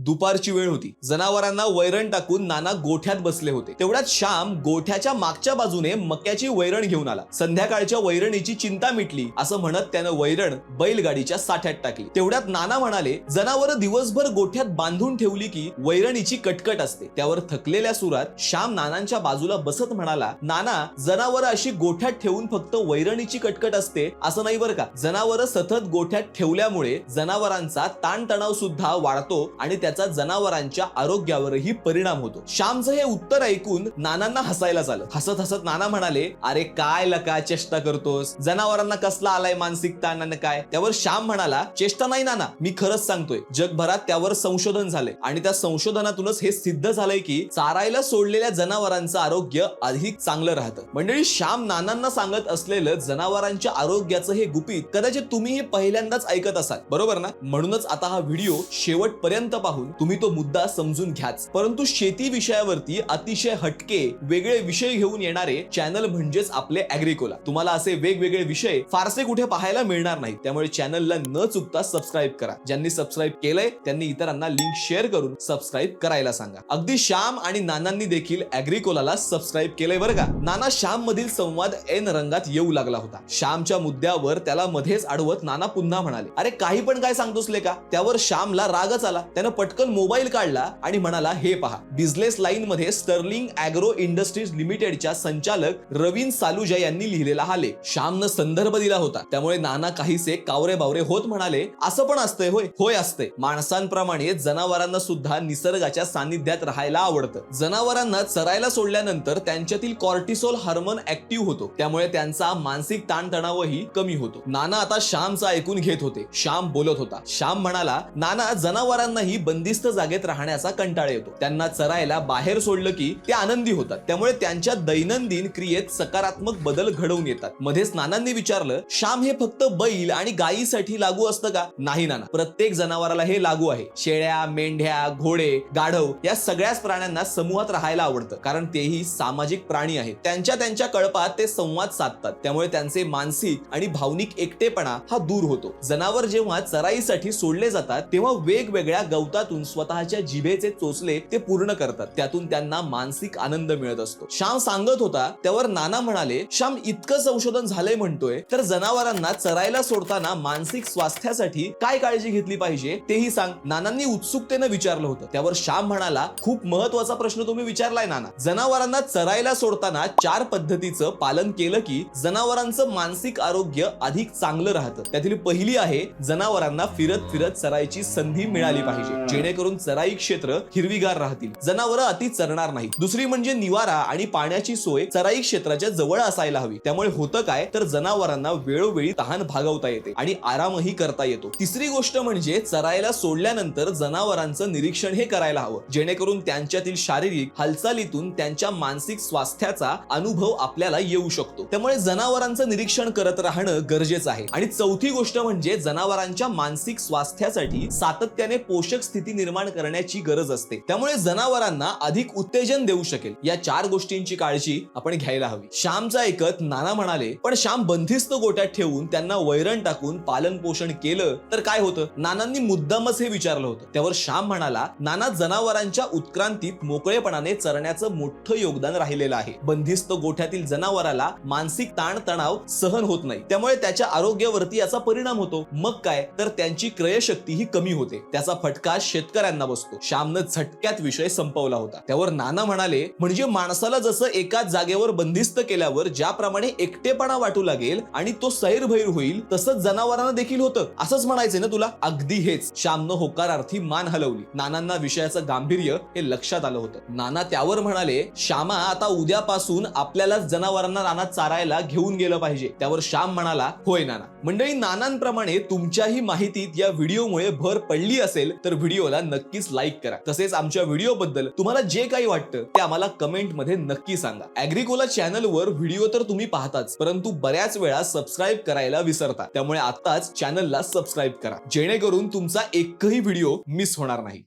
दुपारची वेळ होती. जनावरांना वैरण टाकून नाना गोठ्यात बसले होते. तेवढ्यात श्याम गोठ्याच्या मागच्या बाजूने मक्याची वैरण घेऊन आला. संध्याकाळच्या वैरणीची चिंता मिटली असं म्हणत त्यानं वैरण बैलगाडीच्या साठ्यात टाकली. तेवढ्यात नाना म्हणाले जनावर दिवसभर गोठ्यात बांधून ठेवली की वैरणीची कटकट असते. त्यावर थकलेल्या सुरात श्याम नानांच्या बाजूला बसत म्हणाला नाना जनावर अशी गोठ्यात ठेवून फक्त वैरणीची कटकट असते असं नाही बरं का? जनावर सतत गोठ्यात ठेवल्यामुळे जनावरांचा ताणतणाव सुद्धा वाढतो आणि त्याचा जनावरांच्या आरोग्यावरही परिणाम होतो. श्यामचं हे उत्तर ऐकून नानांना हसायला झालं. हसत हसत नाना म्हणाले अरे काय लका चेष्टा करतोस? जनावरांना कसला आलाय मानसिक ताण काय? त्यावर श्याम म्हणाला चेष्टा नाही नाना मी खरंच सांगतोय. जगभरात त्यावर संशोधन झालंय. आणि त्या संशोधनातूनच हे सिद्ध झालंय की चारायला सोडलेल्या जनावरांचं आरोग्य अधिक चांगलं राहतं. मंडळी श्याम नानांना सांगत असलेलं जनावरांच्या आरोग्याचं हे गुपित कदाचित तुम्ही हे पहिल्यांदाच ऐकत असाल. बरोबर ना? म्हणूनच आता हा व्हिडिओ शेवटपर्यंत पाहून तुम्ही तो मुद्दा समजून घ्याच. परंतु शेती विषयावरती अतिशय हटके वेगळे विषय घेऊन येणारे चॅनल म्हणजेच आपले अॅग्रिकोला तुम्हाला असे वेगवेगळे विषय फारसे कुठे पाहायला मिळणार नाही त्यामुळे चॅनलला न चुकता सबस्क्राईब करा. ज्यांनी सबस्क्राईब केलंय त्यांनी इतरांना लिंक शेअर करून सबस्क्राईब करायला सांगा. अगदी श्याम आणि नानांनी देखील अॅग्रिकोलाला सबस्क्राईब केलंय बरं का? नाना श्याम मधील संवाद एन रंगात येऊ लागला होता. श्यामच्या मुद्द्यावर त्याला मध्येच अडवत नाना पुन्हा म्हणाले अरे काही पण काय सांगतोस का त्यावर श्यामला रागच आला. त्यानं पटकन मोबाईल काढला आणि म्हणाला हे पहा बिझनेस लाईन मध्ये स्टर्लिंग अॅग्रो इंडस्ट्रीज लिमिटेडच्या संचालक रवीन सालुजा यांनी लिहिलेला हा लेख. श्यामनं संदर्भ दिला होता. त्यामुळे नाना काहीसे कावरे बावरे होत म्हणाले असं पण असतंय होय होय असतंय. माणसांप्रमाणे जनावरांना सुद्धा निसर्गाच्या सानिध्यात राहायला आवडतं. जनावरांना चरायला सोडल्यानंतर त्यांच्यातील कॉर्टिसोल हार्मोन ऍक्टिव्ह होतो. त्यामुळे त्यांचा मानसिक ताणतणावही कमी होतो. नाना आता श्यामचा ऐकून घेत होते. श्याम बोलत होता. श्याम म्हणाला नाना जनावरांनाही बंदिस्त जागेत राहण्याचा कंटाळा येतो. त्यांना चरायला बाहेर सोडलं की ते आनंदी होतात. त्यामुळे त्यांच्या दैनंदिन क्रियेत सकारात्मक बदल घडवून येतात. मध्येच नानांनी विचारलं श्याम हे फक्त बैल आणि गायीसाठी लागू असतं का? नाही नाना. प्रत्येक जनावराला हे लागू आहे. शेळ्या मेंढ्या घोडे गाढव या सगळ्याच प्राण्यांना समूहात राहायला आवडतं. कारण तेही सामाजिक प्राणी आहेत. त्यांच्या त्यांच्या कळपात ते संवाद साधतात. त्यामुळे त्यांचे मानसिक आणि भावनिक एकटेपणा हा दूर होतो. जनावर जेव्हा चराईसाठी सोडले जातात तेव्हा वेगवेगळ्या गवतातून स्वतःच्या जिभेचे चोचले ते पूर्ण करतात. त्यातून त्यांना मानसिक आनंद मिळत असतो. श्याम सांगत होता त्यावर नाना म्हणाले श्याम इतकं संशोधन झालंय म्हणतोय तर जनावरांना चरायला सोडताना मानसिक स्वास्थ्यासाठी काय काळजी घेतली पाहिजे? तेही सांग. नानांनी उत्सुकतेनं विचारलं होतं. त्यावर श्याम म्हणाला खूप महत्त्वाचा प्रश्न तुम्ही विचारलाय नाना. जनावरांना चरायला सोडताना चार पद्धतीचं पालन केलं की जनावरांचं मानसिक आरोग्य अधिक चांगलं राहतं. त्यातील पहिली आहे जनावरांना फिरत फिरत चरायची संधी मिळाली पाहिजे. जेणेकरून चराई क्षेत्र हिरवीगार राहतील. जनावरं अति चरणार नाही दुसरी म्हणजे निवारा आणि पाण्याची सोय चराई क्षेत्राच्या जवळ असायला हवी. त्यामुळे होतं काय? तर जनावरांना वेळोवेळी तहान भागवता येते आणि आरामही करता येतो. तिसरी गोष्ट म्हणजे चरायला सोडल्यानंतर जनावरांचं निरीक्षण हे करायला हवं. जेणेकरून त्यांच्यातील शारीरिक हालचालीतून त्यांच्या मानसिक स्वास्थ्याचा अनुभव आपल्याला येऊ शकतो. त्यामुळे जनावरांचं निरीक्षण करत राहणं गरजेचं आहे. आणि चौथी गोष्ट म्हणजे जनावरांच्या मानसिक स्वास्थ्यासाठी सातत्याने पोषक स्थिती निर्माण करण्याची गरज असते. त्यामुळे जनावरांना अधिक उत्तेजन देऊ शकेल. या चार गोष्टींची काळजी आपण घ्यायला हवी. श्यामचा ऐकत नाना म्हणाले पण श्याम बंदिस्त गोट्यात ठेवून त्यांना वैरण टाकून पालन पोषण केलं तर काय होतं? नानांनी मुद्दामच हे विचारलं होतं. त्यावर श्याम म्हणाला नाना जनावरांच्या उत्क्रांतीत मोकळेपणाने चरण्याचं मोठं योगदान राहिलेलं आहे. बंदिस्त गोठ्यातील जनावराला मानसिक ताण तणाव सहन होत नाही. त्यामुळे त्याच्या आरोग्यावरती याचा परिणाम होतो. मग काय? तर त्यांची क्रयशक्ती ही कमी होते. त्याचा फटका शेतकऱ्यांना बसतो. श्यामनं झटक्यात विषय संपवला होता. त्यावर नाना म्हणाले म्हणजे माणसाला जसं एकाच जागेवर बंदिस्त केल्यावर ज्याप्रमाणे एकटेपणा वाटू लागेल आणि तो सैरभैर होईल तसंच जनावरांना देखील होतं. असंच म्हणायचंय ना तुला? अगदी हेच श्यामनं होकारार्थी मान हलवली. नानांना विषयाचं गांभीर्य हे लक्षात आलं होतं. नाना त्यावर म्हणाले श्यामा आता उद्यापासून आपल्याला जनावरांना रानात चारायला घेऊन गेलं पाहिजे. त्यावर श्याम म्हणाला होय नाना. मंडळी नानांप्रमाणे तुमच्याही माहितीत या व्हिडिओमुळे भर पडली असेल तर व्हिडिओला नक्कीच लाईक करा. तसेच आमच्या व्हिडिओ बद्दल तुम्हाला जे काही वाटतं ते आम्हाला कमेंटमध्ये नक्की सांगा. अॅग्रिकोला चॅनलवर व्हिडिओ तर तुम्ही पाहताच परंतु बऱ्याच वेळा सबस्क्राईब करायला विसरता. त्यामुळे आताच चॅनलला सबस्क्राईब करा. जेणेकरून तुमचा एकही व्हिडिओ मिस होणार नाही.